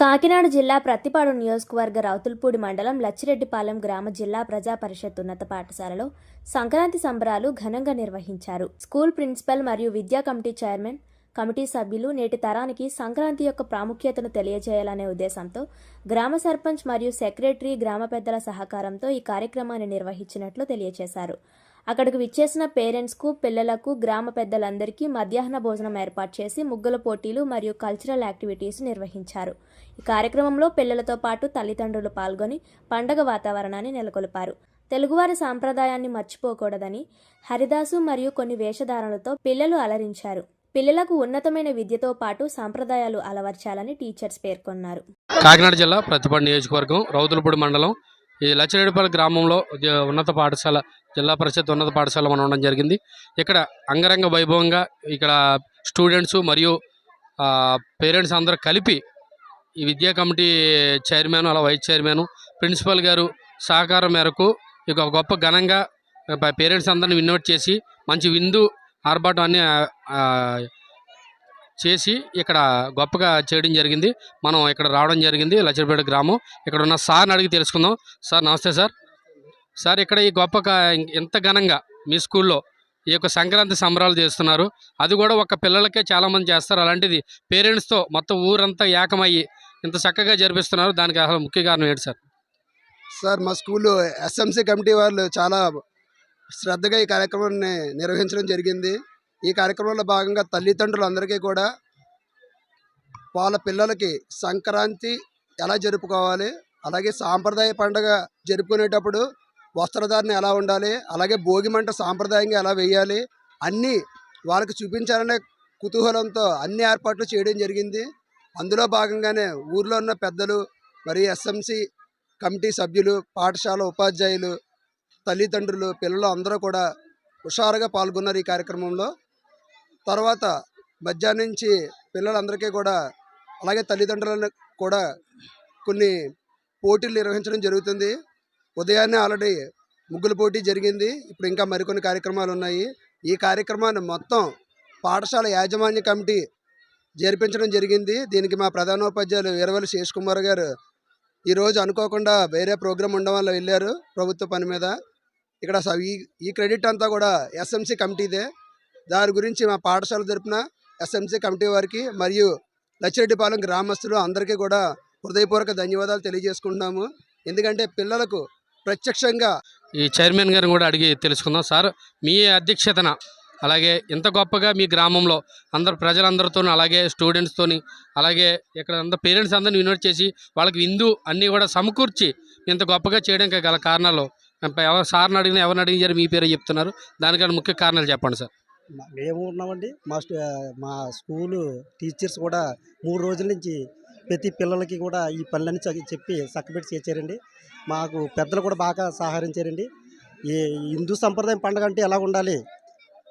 కాకినాడ జిల్లా ప్రత్తిపాడు నియోజకవర్గ రౌతుల్పూడి మండలం లచ్చిరెడ్డిపాలెం గ్రామ జిల్లా ప్రజా పరిషత్ ఉన్నత పాఠశాలలో సంక్రాంతి సంబరాలు ఘనంగా నిర్వహించారు. స్కూల్ ప్రిన్సిపల్ మరియు విద్యా కమిటీ చైర్మన్ కమిటీ సభ్యులు నేటి తరానికి సంక్రాంతి యొక్క ప్రాముఖ్యతను తెలియజేయాలనే ఉద్దేశంతో గ్రామ సర్పంచ్ మరియు సెక్రటరీ గ్రామ పెద్దల సహకారంతో ఈ కార్యక్రమాన్ని నిర్వహించినట్లు తెలియజేశారు. అక్కడికి విచ్చేసిన పేరెంట్స్కు పిల్లలకు గ్రామ పెద్దలందరికీ మధ్యాహ్న భోజనం ఏర్పాటు చేసి ముగ్గుల పోటీలు మరియు కల్చరల్ యాక్టివిటీస్ నిర్వహించారు. ఈ కార్యక్రమంలో పిల్లలతో పాటు తల్లిదండ్రులు పాల్గొని పండగ వాతావరణాన్ని నెలకొల్పారు. తెలుగువారి సాంప్రదాయాన్ని మర్చిపోకూడదని హరిదాసు మరియు కొన్ని వేషధారణలతో పిల్లలు అలరించారు. పిల్లలకు ఉన్నతమైన విద్యతో పాటు సాంప్రదాయాలు అలవర్చాలని టీచర్స్ పేర్కొన్నారు. కాకినాడ జిల్లా ప్రతిపాడు నియోజకవర్గం రౌతులపూడి మండలం. ఈ లచ్చిరెడ్డిపల్లి గ్రామంలో ఉన్నత పాఠశాల జిల్లా పరిషత్ ఉన్నత పాఠశాల మనం ఉండడం జరిగింది. ఇక్కడ అంగరంగ వైభవంగా ఇక్కడ స్టూడెంట్స్ మరియు పేరెంట్స్ అందరూ కలిపి ఈ విద్యా కమిటీ చైర్మన్ అలా వైస్ చైర్మన్ ప్రిన్సిపల్ గారు సహకారం మేరకు ఇక గొప్ప ఘనంగా పేరెంట్స్ అందరిని ఇన్వైట్ చేసి మంచి విందు ఆర్భాటం అన్ని చేసి ఇక్కడ గొప్పగా చేయడం జరిగింది. మనం ఇక్కడ రావడం జరిగింది లచ్చరిపేట గ్రామం. ఇక్కడ ఉన్న సార్ని అడిగి తెలుసుకుందాం. సార్ నమస్తే సార్. సార్ ఇక్కడ ఈ గొప్ప ఇంత ఘనంగా మీ స్కూల్లో ఈ యొక్క సంక్రాంతి సంబరాలు చేస్తున్నారు. అది కూడా ఒక పిల్లలకే చాలామంది చేస్తారు. అలాంటిది పేరెంట్స్తో మొత్తం ఊరంతా ఏకమయ్యి ఇంత చక్కగా జరిపిస్తున్నారు. దానికి అసలు ముఖ్య కారణం ఏంటి సార్? సార్ మా స్కూల్లో ఎస్ఎంసి కమిటీ వాళ్ళు చాలా శ్రద్ధగా ఈ కార్యక్రమాన్ని నిర్వహించడం జరిగింది. ఈ కార్యక్రమంలో భాగంగా తల్లిదండ్రులందరికీ కూడా వాళ్ళ పిల్లలకి సంక్రాంతి ఎలా జరుపుకోవాలి అలాగే సాంప్రదాయ పండుగ జరుపుకునేటప్పుడు వస్త్రధారణ ఎలా ఉండాలి? అలాగే భోగి మంట సాంప్రదాయంగా ఎలా వేయాలి? అన్నీ వాళ్ళకి చూపించాలనే కుతూహలంతో అన్ని ఏర్పాట్లు చేయడం జరిగింది. అందులో భాగంగానే ఊర్లో ఉన్న పెద్దలు మరి ఎస్ఎంసి కమిటీ సభ్యులు పాఠశాల ఉపాధ్యాయులు తల్లిదండ్రులు పిల్లలు అందరూ కూడా హుషారుగా పాల్గొన్నారు ఈ కార్యక్రమంలో. తర్వాత మధ్యాహ్నం నుంచి పిల్లలందరికీ కూడా అలాగే తల్లిదండ్రులను కూడా కొన్ని పోటీలు నిర్వహించడం జరుగుతుంది. ఉదయాన్నే ఆల్రెడీ ముగ్గుల పోటీ జరిగింది. ఇప్పుడు ఇంకా మరికొన్ని కార్యక్రమాలు ఉన్నాయి. ఈ కార్యక్రమాన్ని మొత్తం పాఠశాల యాజమాన్య కమిటీ జరిపించడం జరిగింది. దీనికి మా ప్రధానోపాధ్యాయులు వీరవల్లి శేష్ కుమార్ గారు ఈరోజు అనుకోకుండా వేరే ప్రోగ్రాం ఉండడం వల్ల వెళ్ళారు ప్రభుత్వ పని మీద. ఇక్కడ స- ఈ ఈ క్రెడిట్ అంతా కూడా ఎస్ఎంసి కమిటీదే. దాని గురించి మా పాఠశాల తరపున ఎస్ఎంసీ కమిటీ వారికి మరియు లచ్చిరెడ్డిపాలెం గ్రామస్తులు అందరికీ కూడా హృదయపూర్వక ధన్యవాదాలు తెలియజేసుకుంటున్నాము. ఎందుకంటే పిల్లలకు ప్రత్యక్షంగా ఈ చైర్మన్ గారిని కూడా అడిగి తెలుసుకుందాం. సార్ మీ అధ్యక్షతన అలాగే ఇంత గొప్పగా మీ గ్రామంలో అందరు ప్రజలందరితోనూ అలాగే స్టూడెంట్స్తోని అలాగే ఇక్కడ అందరు పేరెంట్స్ అందరిని ఇన్వైట్ చేసి వాళ్ళకి విందు అన్నీ కూడా సమకూర్చి ఇంత గొప్పగా చేయడానికి గల కారణాలు ఎవరు సార్ని అడిగినా ఎవరిని అడిగారు మీ పేరు చెప్తున్నారు. దానికన్నా ముఖ్య కారణాలు చెప్పండి సార్. మేము ఉన్నామండి మా మా స్కూలు టీచర్స్ కూడా మూడు రోజుల నుంచి ప్రతి పిల్లలకి కూడా ఈ పనులన్నీ చెప్పి చక్కబెట్టి చేర్చారండి. మాకు పెద్దలు కూడా బాగా సహకరించారండి. ఈ హిందూ సంప్రదాయం పండుగ అంటే ఎలా ఉండాలి?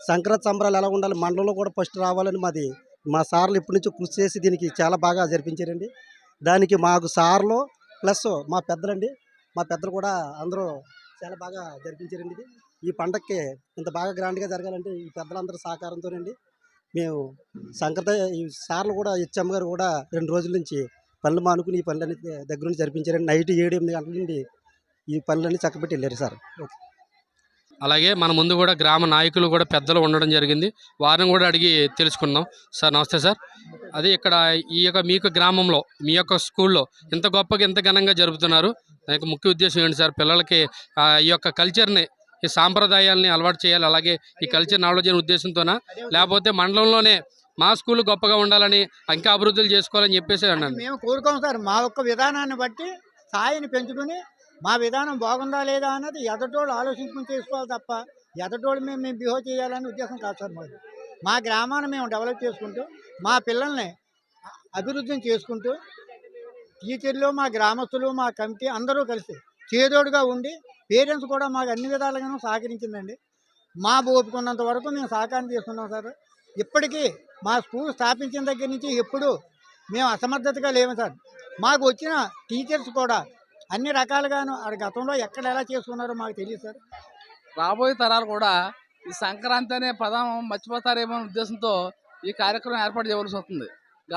సంక్రాంతి సంబరాలు ఎలా ఉండాలి? మండలంలో కూడా ఫస్ట్ రావాలని మాది మా సార్లు ఇప్పటి నుంచి కృషి చేసి దీనికి చాలా బాగా జరిపించారండి. దానికి మాకు సార్లు ప్లస్ మా పెద్దలండి మా పెద్దలు కూడా అందరూ చాలా బాగా జరిపించారండి ఇది. ఈ పండక్కి ఇంత బాగా గ్రాండ్గా జరగాలంటే ఈ పెద్దలందరూ సహకారంతోనండి. మేము సంక్రాంతి ఈ సార్లు కూడా హెచ్ఎం గారు కూడా రెండు రోజుల నుంచి పనులు మానుకుని ఈ పనులన్నీ దగ్గర నుంచి జరిపించారండి నైట్ ఏడు ఎనిమిది గంటల నుండి ఈ పనులన్నీ చక్కబెట్టి వెళ్ళారు సార్. ఓకే. అలాగే మన ముందు కూడా గ్రామ నాయకులు కూడా పెద్దలు ఉండడం జరిగింది. వారిని కూడా అడిగి తెలుసుకుందాం. సార్ నమస్తే సార్. అదే ఇక్కడ ఈ యొక్క మీ యొక్క గ్రామంలో మీ యొక్క స్కూల్లో ఇంత గొప్పగా ఇంత ఘనంగా జరుపుతున్నారు. దానికి ముఖ్య ఉద్దేశం ఏంటి సార్? పిల్లలకి ఈ యొక్క కల్చర్ని ఈ సాంప్రదాయాల్ని అలవాటు చేయాలి. అలాగే ఈ కల్చర్ నాలెడ్జ్ అనే ఉద్దేశంతోనా? లేకపోతే మండలంలోనే మా స్కూల్ గొప్పగా ఉండాలని ఇంకా అభివృద్ధులు చేసుకోవాలని చెప్పేసి అన్నాను. మేము కోరుకోం సార్. మా యొక్క విధానాన్ని బట్టి స్థాయిని పెంచుకుని మా విధానం బాగుందా లేదా అన్నది ఎదటోళ్ళు ఆలోచించుకుని చేసుకోవాలి తప్ప ఎదటోళ్ళు మేము మేము బిహేవ్ చేయాలనే ఉద్దేశం కాదు సార్ మాది. మా గ్రామాన్ని మేము డెవలప్ చేసుకుంటూ మా పిల్లల్ని అభివృద్ధిని చేసుకుంటూ టీచర్లు మా గ్రామస్తులు మా కమిటీ అందరూ కలిసి చేదోడుగా ఉండి పేరెంట్స్ కూడా మాకు అన్ని విధాలుగానూ సహకరించిందండి. మా ఓపుకున్నంత వరకు మేము సహకారం చేస్తున్నాం సార్. ఇప్పటికీ మా స్కూల్ స్థాపించిన దగ్గర నుంచి ఎప్పుడు మేము అసమర్థతగా లేము సార్. మాకు వచ్చిన టీచర్స్ కూడా అన్ని రకాలుగాను ఆ గతంలో ఎక్కడ ఎలా చేసుకున్నారో మాకు తెలియదు సార్. రాబోయే తరాలు కూడా ఈ సంక్రాంతి అనే పదం మర్చిపోతారేమో ఉద్దేశంతో ఈ కార్యక్రమం ఏర్పాటు చేయవలసి వస్తుంది.